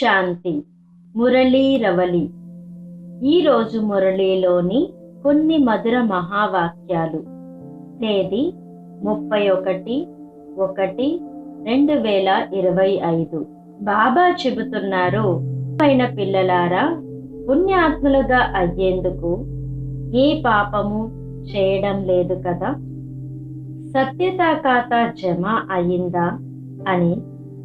శాంతి మురళీ రవలి. ఈరోజు మురళీలోని కొన్ని మధుర మహావాక్యాలు. తేదీ ముప్పై ఒకటి ఒకటి రెండు వేల ఇరవై ఐదు. బాబా చెబుతున్నారు పైన పిల్లలారా పుణ్యాత్ములుగా అయ్యేందుకు ఏ పాపము చేయడం లేదు కదా? సత్యతా ఖాతా జమ అయిందా అని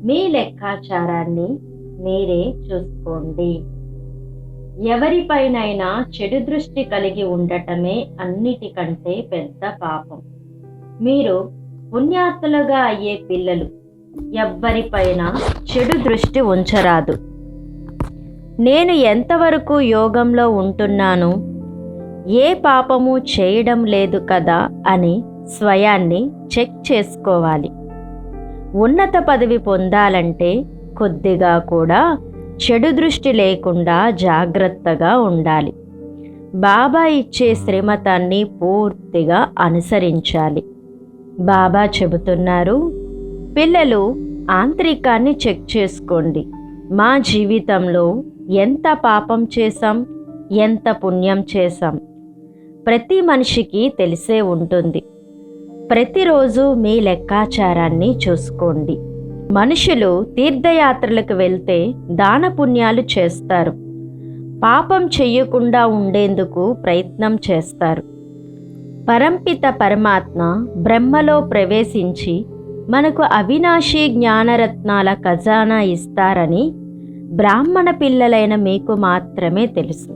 మీ లెక్కాచారాన్ని మీరే చూసుకోండి. ఎవరిపైనైనా చెడు దృష్టి కలిగి ఉండటమే అన్నిటికంటే పెద్ద పాపం. మీరు పుణ్యాత్తులుగా అయ్యే పిల్లలు. ఎవ్వరిపైన చెడు దృష్టి ఉంచరాదు. నేను ఎంతవరకు యోగంలో ఉంటున్నాను? ఏ పాపము చేయడం లేదు కదా అని స్వయాన్ని చెక్ చేసుకోవాలి. ఉన్నత పదవి పొందాలంటే కొద్దిగా కూడా చెడు దృష్టి లేకుండా జాగ్రత్తగా ఉండాలి. బాబా ఇచ్చే శ్రీమతాన్ని పూర్తిగా అనుసరించాలి. బాబా చెబుతున్నారు పిల్లలు ఆంతరికాన్ని చెక్ చేసుకోండి. మా జీవితంలో ఎంత పాపం చేశాం ఎంత పుణ్యం చేశాం ప్రతి మనిషికి తెలిసే ఉంటుంది. ప్రతిరోజు మీ లెక్కాచారాన్ని చూసుకోండి. మనుషులు తీర్థయాత్రలకు వెళ్తే దాన పుణ్యాలు చేస్తారు. పాపం చెయ్యకుండా ఉండేందుకు ప్రయత్నం చేస్తారు. పరంపిత పరమాత్మ బ్రహ్మలో ప్రవేశించి మనకు అవినాశి జ్ఞానరత్నాల ఖజానా ఇస్తారని బ్రాహ్మణ పిల్లలైన మీకు మాత్రమే తెలుసు.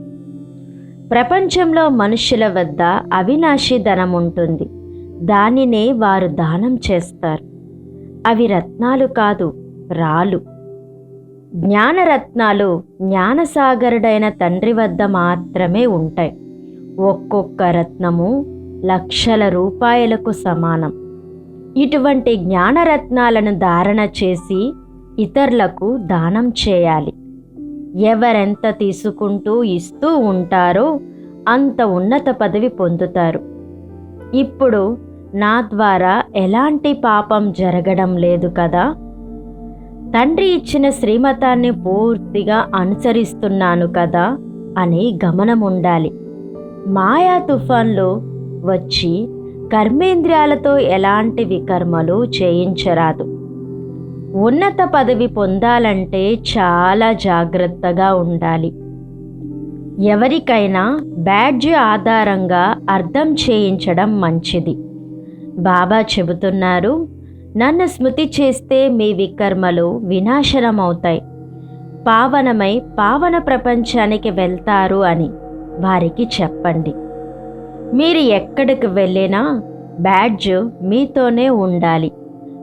ప్రపంచంలో మనుషుల వద్ద అవినాశి ధనం ఉంటుంది దానినే వారు దానం చేస్తారు. అవి రత్నాలు కాదు రాలు జ్ఞానరత్నాలు జ్ఞానసాగరుడైన తండ్రి వద్ద మాత్రమే ఉంటాయి. ఒక్కొక్క రత్నము లక్షల రూపాయలకు సమానం. ఇటువంటి జ్ఞానరత్నాలను ధారణ చేసి ఇతరులకు దానం చేయాలి. ఎవరెంత తీసుకుంటూ ఇస్తూ ఉంటారో అంత ఉన్నత పదవి పొందుతారు. ఇప్పుడు నా ద్వారా ఎలాంటి పాపం జరగడం లేదు కదా? తండ్రి ఇచ్చిన శ్రీమతాన్ని పూర్తిగా అనుసరిస్తున్నాను కదా? అని గమనం ఉండాలి మాయా తుఫాన్లు వచ్చి కర్మేంద్రియాలతో ఎలాంటి వికర్మలు చేయించరాదు. ఉన్నత పదవి పొందాలంటే చాలా జాగ్రత్తగా ఉండాలి. ఎవరికైనా బ్యాడ్జ్ ఆధారంగా అర్థం చేయించడం మంచిది. బాబా చెబుతున్నారు నన్ను స్మృతి చేస్తే మీ వికర్మలు వినాశనమవుతాయి. పావనమై పావన ప్రపంచానికి వెళ్తారు అని వారికి చెప్పండి. మీరు ఎక్కడికి వెళ్ళినా బ్యాడ్జ్ మీతోనే ఉండాలి.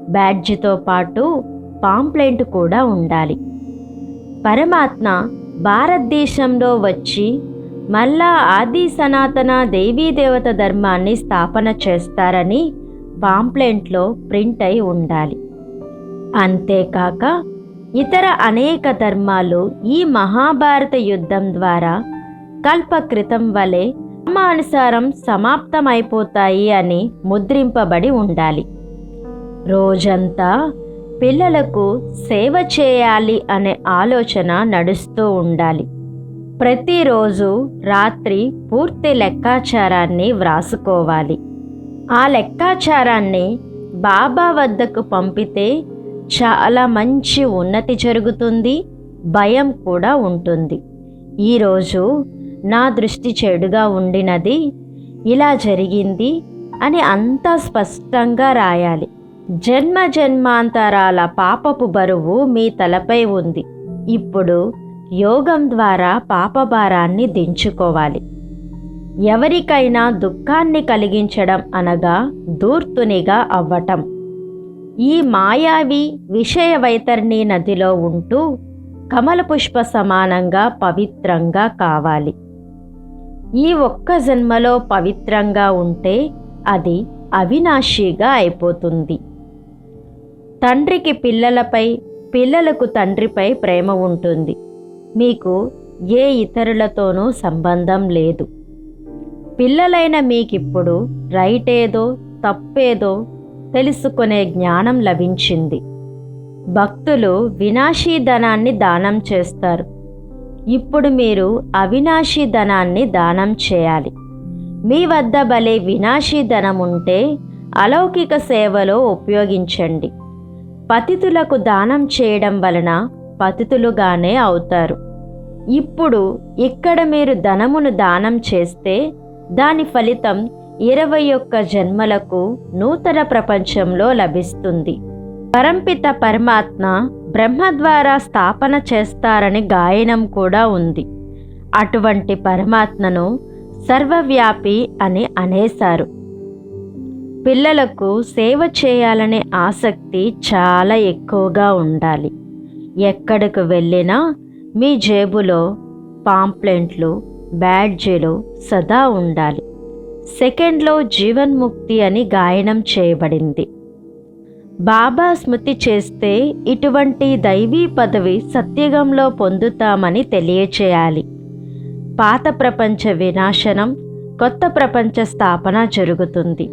బ్యాడ్జ్తో పాటు పాంప్లెంట్ కూడా ఉండాలి. పరమాత్మ భారతదేశంలో వచ్చి మళ్ళా ఆది సనాతన దేవీదేవత ధర్మాన్ని స్థాపన చేస్తారని పాంప్లెంట్లో ప్రింట్ అయి ఉండాలి. అంతేకాక ఇతర అనేక ధర్మాలు ఈ మహాభారత యుద్ధం ద్వారా కల్పకృతం వలె క్రమానుసారం సమాప్తమైపోతాయి అని ముద్రింపబడి ఉండాలి. రోజంతా పిల్లలకు సేవ చేయాలి అనే ఆలోచన నడుస్తూ ఉండాలి. ప్రతిరోజు రాత్రి పూర్తి లెక్కాచారాన్ని వ్రాసుకోవాలి. ఆ లెక్కాచారాన్ని బాబా వద్దకు పంపితే చాలా మంచి ఉన్నతి జరుగుతుంది భయం కూడా ఉంటుంది. ఈరోజు నా దృష్టి చెడుగా ఉండినది ఇలా జరిగింది అని అంతా స్పష్టంగా రాయాలి. జన్మ జన్మాంతరాల పాపపు బరువు మీ తలపై ఉంది. ఇప్పుడు యోగం ద్వారా పాపభారాన్ని దించుకోవాలి. ఎవరికైనా దుఃఖాన్ని కలిగించడం అనగా దూర్తునిగా అవ్వటం. ఈ మాయావి విషయ వైతరణి నదిలో ఉంటూ కమల పుష్ప సమానంగా పవిత్రంగా కావాలి. ఈ ఒక్క జన్మలో పవిత్రంగా ఉంటే అది అవినాశిగా అయిపోతుంది. తండ్రికి పిల్లలపై పిల్లలకు తండ్రిపై ప్రేమ ఉంటుంది. మీకు ఏ ఇతరులతోనూ సంబంధం లేదు. పిల్లలైన మీకిప్పుడు రైట్ ఏదో తప్పేదో తెలుసుకునే జ్ఞానం లభించింది. భక్తులు వినాశీ ధనాన్ని దానం చేస్తారు. ఇప్పుడు మీరు అవినాశీ ధనాన్ని దానం చేయాలి. మీ వద్ద భలే వినాశీ ధనం ఉంటే అలౌకిక సేవలో ఉపయోగించండి. పతితులకు దానం చేయడం వలన పతితులుగానే అవుతారు. ఇప్పుడు ఇక్కడ మీరు ధనమును దానం చేస్తే దాని ఫలితం ఇరవై ఒక్క జన్మలకు నూతన ప్రపంచంలో లభిస్తుంది. పరంపిత పరమాత్మ బ్రహ్మ ద్వారా స్థాపన చేస్తారని గాయనం కూడా ఉంది. అటువంటి పరమాత్మను సర్వవ్యాపి అని అనేశారు. పిల్లలకు సేవ చేయాలనే ఆసక్తి చాలా ఎక్కువగా ఉండాలి. ఎక్కడికి వెళ్ళినా మీ జేబులో పాంప్లెంట్లు బ్యాడ్జీలో సదా ఉండాలి. సెకండ్లో జీవన్ముక్తి అని గాయనం చేయబడింది. బాబా స్మృతి చేస్తే ఇటువంటి దైవీ పదవి సత్యగంలో పొందుతామని తెలియచేయాలి. పాత ప్రపంచ వినాశనం కొత్త ప్రపంచ స్థాపన జరుగుతుంది.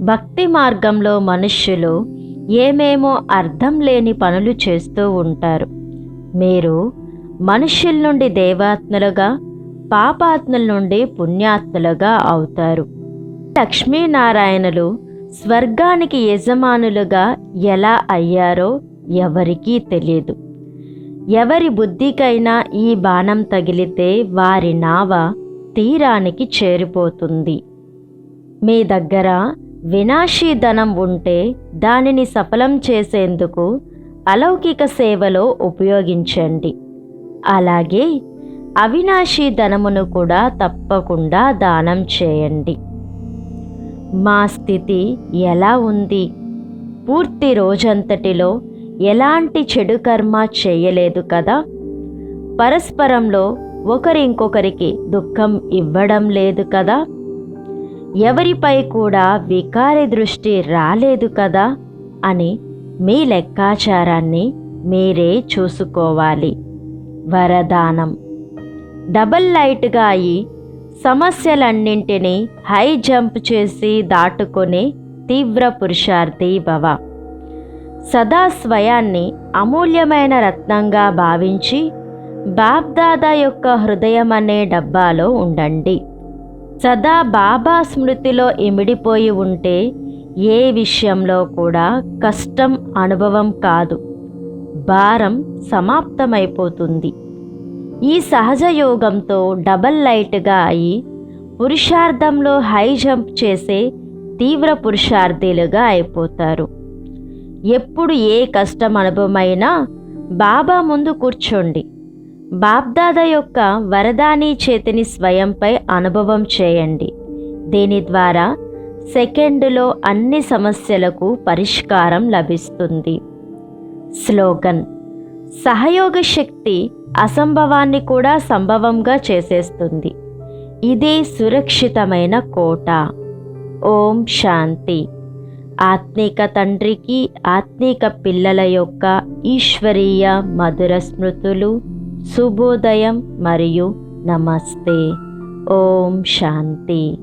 భక్తి మార్గంలో మనుష్యులు ఏమేమో అర్థం లేని పనులు చేస్తూ ఉంటారు. మీరు మనుష్యుల నుండి దేవాత్మలుగా పాపాత్ముల నుండి పుణ్యాత్ములుగా అవుతారు. లక్ష్మీనారాయణలు స్వర్గానికి యజమానులుగా ఎలా అయ్యారో ఎవరికీ తెలియదు. ఎవరి బుద్ధికైనా ఈ బాణం తగిలితే వారి నావ తీరానికి చేరిపోతుంది. మీ దగ్గర వినాశీ ధనం ఉంటే దానిని సఫలం చేసేందుకు అలౌకిక సేవలో ఉపయోగించండి. అలాగే అవినాశీ ధనమును కూడా తప్పకుండా దానం చేయండి. మా స్థితి ఎలా ఉంది? పూర్తి రోజంతటిలో ఎలాంటి చెడు కర్మ చేయలేదు కదా? పరస్పరంలో ఒకరింకొకరికి దుఃఖం ఇవ్వడం లేదు కదా? ఎవరిపై కూడా వికారి దృష్టి రాలేదు కదా? అని మీ లెక్కాచారాన్ని మీరే చూసుకోవాలి. వరదానం. డబల్ లైట్గా అయి సమస్యలన్నింటినీ హై జంప్ చేసి దాటుకునే తీవ్ర పురుషార్థి భవ. సదా స్వయాన్ని అమూల్యమైన రత్నంగా భావించి బాబ్దాదా యొక్క హృదయం అనే డబ్బాలో ఉండండి. సదా బాబా స్మృతిలో ఇమిడిపోయి ఉంటే ఏ విషయంలో కూడా కష్టం అనుభవం కాదు. భారం సమాప్తమైపోతుంది. ఈ సహజ యోగంతో డబల్ లైట్గా అయి పురుషార్థంలో హై జంప్ చేసే తీవ్ర పురుషార్థులుగా అయిపోతారు. ఎప్పుడు ఏ కష్టం అనుభవమైనా బాబా ముందు కూర్చోండి. బాబ్దాద యొక్క వరదాని చేతిని స్వయంపై అనుభవం చేయండి. దీని ద్వారా సెకండులో అన్ని సమస్యలకు పరిష్కారం లభిస్తుంది. స్లోగన్ సహయోగ శక్తి అసంభవాన్ని కూడా సంభవంగా చేసేస్తుంది. ఇదే సురక్షితమైన కోట. ఓం శాంతి. ఆత్మిక తండ్రికి ఆత్మిక పిల్లల యొక్క ఈశ్వరీయ మధుర స్మృతులు శుభోదయం మరియు నమస్తే. ఓం శాంతి.